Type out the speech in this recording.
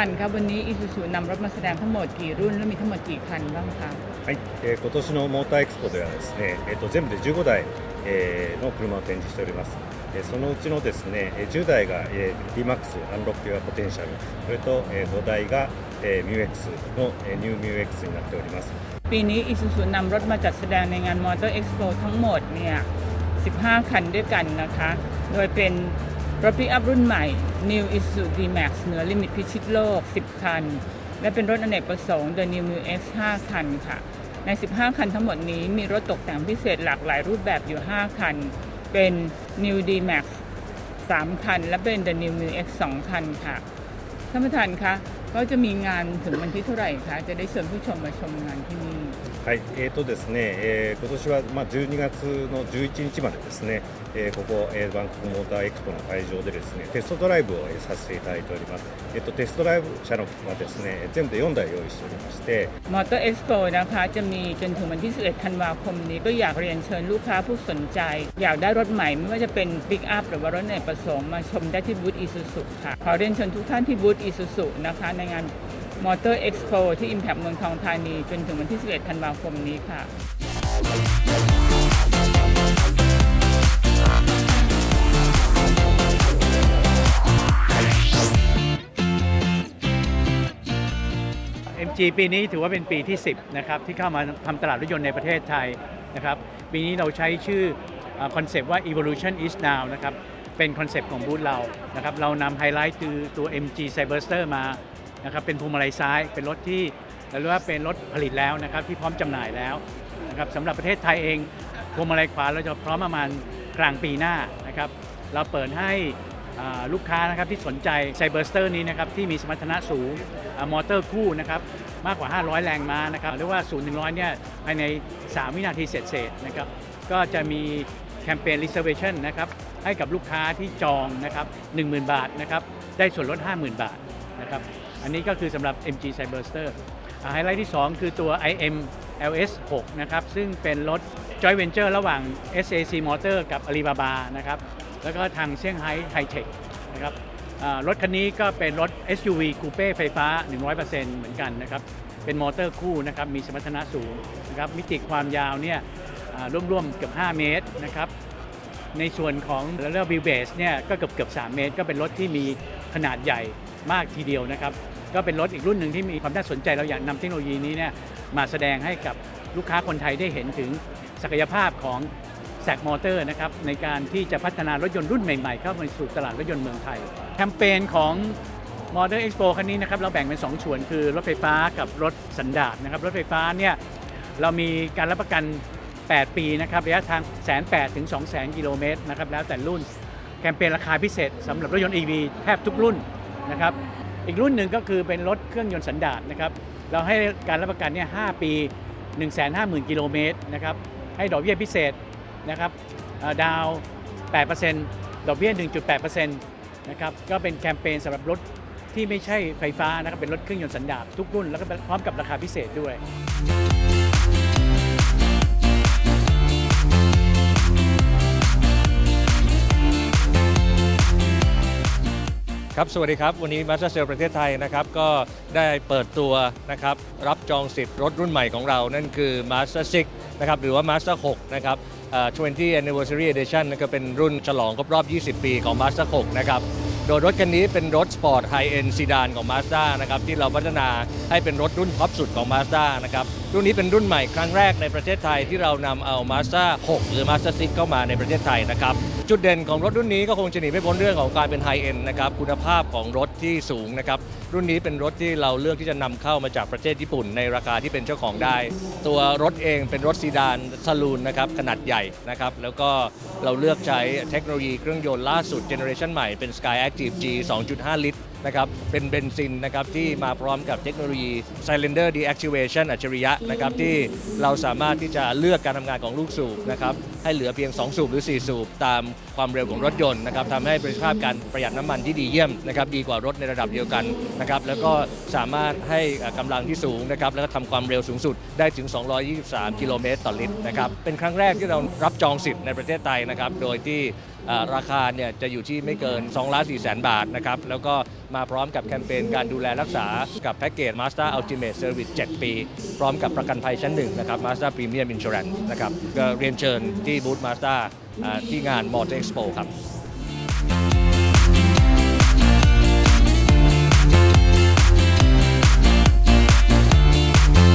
านครับวันนี้อีซูซูนำรถมาแสดงทั้งหมดกี่รุ่นและมีทั้งหมดกี่คันบ้างคะ はい、えー今年のモーターエクスポではですね、えー、と全部で15台、えーの車を展示しております。えーそのうちのですね、えー10台が、えー、D-MAX アンロック・ユア・ポテンシャル、それと、えー5台が、えー、ミュー X の、えーニューミュー X になっております。 ปีนี้อีซูซูนำรถมาจัดแสดงในงานมอเตอร์เอ็กซ์โปทั้งหมดเนี่ย 15 คันด้วยกันนะคะ โดยเป็น รถปิกอัพรุ่นใหม่ New Isuzu D-Max เหนือลิมิตพิชิตโลก 10 คัน และเป็นรถอเนกประสงค์ The New Mu X 5 คันค่ะ ใน 15 คันทั้งหมดนี้มีรถตกแต่งพิเศษหลากหลายรูปแบบอยู่ 5 คัน เป็น New D-Max 3 คัน และเป็น The New Mu X 2 คันค่ะ ท่านประธานคะก็จะมีงานถึงวันที่เท่าไหร่คะ จะได้เชิญผู้ชมมาชมงานที่นี่ はい、えーとですね、えー今年はまあ12月の11日までですね、えーここ、えーバンコクモーターエクスポの会場でですね、テストドライブをえーさせていただいております。えっ、とテストドライブ車のはですね、全部で4台用意しておりまして、 มอเตอร์เอ็กซ์โปนะคะจะมีจนถึงวันที่ 11 ธันวาคมนี้ก็อยากเรียนเชิญลูกค้าผู้สนใจ อยากได้รถใหม่ ไม่ว่าจะเป็นปิกอัพหรือว่ารถเนกประสงค์มาชมได้ที่บูธอีซูซูค่ะ ขอเรียนเชิญทุกท่านที่บูธอีซูซูนะคะในงาน มอเตอร์เอ็กซ์โปที่ Impact เมืองทองธานี จนถึงวันที่ 11 ธันวาคมนี้ค่ะ MG ปีนี้ถือว่าเป็นปีที่ 10 นะครับ ที่เข้ามาทำตลาดรถยนต์ในประเทศไทยนะครับ ปีนี้เราใช้ชื่อคอนเซปต์ว่า evolution is now นะครับ เป็นคอนเซปต์ของบูธเรานะครับ เรานำไฮไลท์คือตัว MG Cyberster มา นะครับเป็นพวงมาลัยซ้ายเป็นรถที่เรียกว่าเป็นรถผลิตแล้วนะครับที่พร้อมจำหน่ายแล้วนะครับสำหรับประเทศไทยเองพวงมาลัยขวาเราจะพร้อมประมาณกลางปีหน้านะครับเราเปิดให้ลูกค้านะครับที่สนใจไซเบอร์สเตอร์นี้นะครับที่มีสมรรถนะสูงอมอเตอร์คู่นะครับมากกว่า 500 แรงม้านะครับเรียกว่า 0 1 0 0 เนี่ยภายใน 3 วินาทีเสร็จๆนะครับก็จะมีแคมเปญ reservation นะครับให้กับลูกค้าที่จองนะครับ10,000 บาทนะครับได้ส่วนลด 50,000 บาท นะครับ อันนี้ก็คือสำหรับ MG Cyberster ไฮไลท์ที่ 2 คือตัว IM LS 6นะครับ ซึ่งเป็นรถ joint venture ระหว่าง SAC Motor กับ Alibaba นะครับ แล้วก็ทางเซี่ยงไฮ้ไฮเทคนะครับรถคันนี้ก็เป็นรถ SUV คูเป้ไฟฟ้า 100%เหมือนกันนะครับ เป็นมอเตอร์คู่นะครับ มีสมรรถนะสูงนะครับ มิติความยาวเนี่ยร่วมๆเกือบ 5 เมตรนะครับ ในส่วนของเรียกว่าวิวเบสเนี่ยก็เกือบเกือบ 3 เมตร ก็เป็นรถที่มีขนาดใหญ่ มากทีเดียวนะครับ ก็เป็นรถอีกรุ่นหนึ่งที่มีความน่าสนใจเราอยากนำเทคโนโลยีนี้เนี่ยมาแสดงให้กับลูกค้าคนไทยได้เห็นถึงศักยภาพของแซกมอเตอร์นะครับในการที่จะพัฒนารถยนต์รุ่นใหม่ๆ เข้ามาสู่ตลาดรถยนต์เมืองไทย แคมเปญของ Model Expo คันนี้นะครับเราแบ่งเป็น 2 ส่วนคือรถไฟฟ้ากับรถสันดาปนะครับรถไฟฟ้าเนี่ยเรามีการรับประกัน 8 ปีนะครับระยะทางแสนแถึง2 0 0 0 0 กิโลเมตรนะครับแล้วแต่รุ่นแคมเปญราคาพิเศษสำหรับรถยนต์ EV แทบทุกรุ่น นะครับ อีกรุ่นหนึ่งก็คือเป็นรถเครื่องยนต์สันดาปนะครับ เราให้การรับประกันเนี่ย5ปี 150,000 กิโลเมตรนะครับ ให้ดอกเบี้ยพิเศษนะครับอ่อดาว 8%ดอกเบี้ย 1.8%นะครับ ก็เป็นแคมเปญสำหรับรถที่ไม่ใช่ไฟฟ้านะครับ เป็นรถเครื่องยนต์สันดาปทุกรุ่น แล้วก็พร้อมกับราคาพิเศษด้วย ครับ สวัสดีครับ วันนี้มาสเตอร์เซลประเทศไทยนะครับก็ได้เปิดตัวนะครับรับจองสิทธิ์รถรุ่นใหม่ของเรา นั่นคือ Master 6นะครับหรือว่า Master 6นะครับ20 Anniversary Edition นั่นก็เป็นรุ่นฉลองครบรอบ 20 ปีของ Master 6นะครับโดยรถคันนี้เป็นรถสปอร์ตไฮเอ็นซีดานของ Mazda นะครับที่เราพัฒนาให้เป็นรถรุ่นท็อปสุดของ Mazda นะครับ รุ่นนี้เป็นรุ่นใหม่ครั้งแรกในประเทศไทยที่เรานำเอา Mazda 6 หรือ Mazda 6 เข้ามาในประเทศไทยนะครับ จุดเด่นของรถรุ่นนี้ก็คงจะหนีไม่พ้นเรื่องของการเป็นไฮเอ็นนะครับคุณภาพของรถที่สูงนะครับ รุ่นนี้เป็นรถที่เราเลือกที่จะนำเข้ามาจากประเทศญี่ปุ่นในราคาที่เป็นเจ้าของได้ ตัวรถเองเป็นรถซีดานซาลูนนะครับขนาดใหญ่นะครับแล้วก็เราเลือกใช้เทคโนโลยีเครื่องยนต์ล่าสุดเจเนอเรชันใหม่เป็น Sky Active G 2.5 ลิตร นะครับเป็นเบนซินนะครับที่มาพร้อมกับเทคโนโลยี Cylinder Deactivation อัจฉริยะนะครับที่เราสามารถที่จะเลือกการทำงานของลูกสูบนะครับให้เหลือเพียง 2 สูบหรือ 4 สูบ ตามความเร็วของรถยนต์นะครับทำให้ประสิทธิภาพการประหยัดน้ำมันที่ดีเยี่ยมนะครับดีกว่ารถในระดับเดียวกันนะครับแล้วก็สามารถให้กำลังที่สูงนะครับแล้วก็ทำความเร็วสูงสุดได้ถึง 223 กิโลเมตรต่อลิตรนะครับเป็นครั้งแรกที่เรารับจองสิทธิ์ในประเทศไทยนะครับโดยที่ ราคาเนี่ยจะอยู่ที่ไม่เกิน2ล้าน4แสนบาทนะครับ แล้วก็มาพร้อมกับแคมเปญการดูแลรักษากับแพ็กเกจ Master Ultimate Service 7 ปี พร้อมกับประกันภัยชั้นหนึ่งนะครับ Master Premium Insurance นะครับก็เรียนเชิญที่บูธ Master ที่งาน Motor Expo ครับ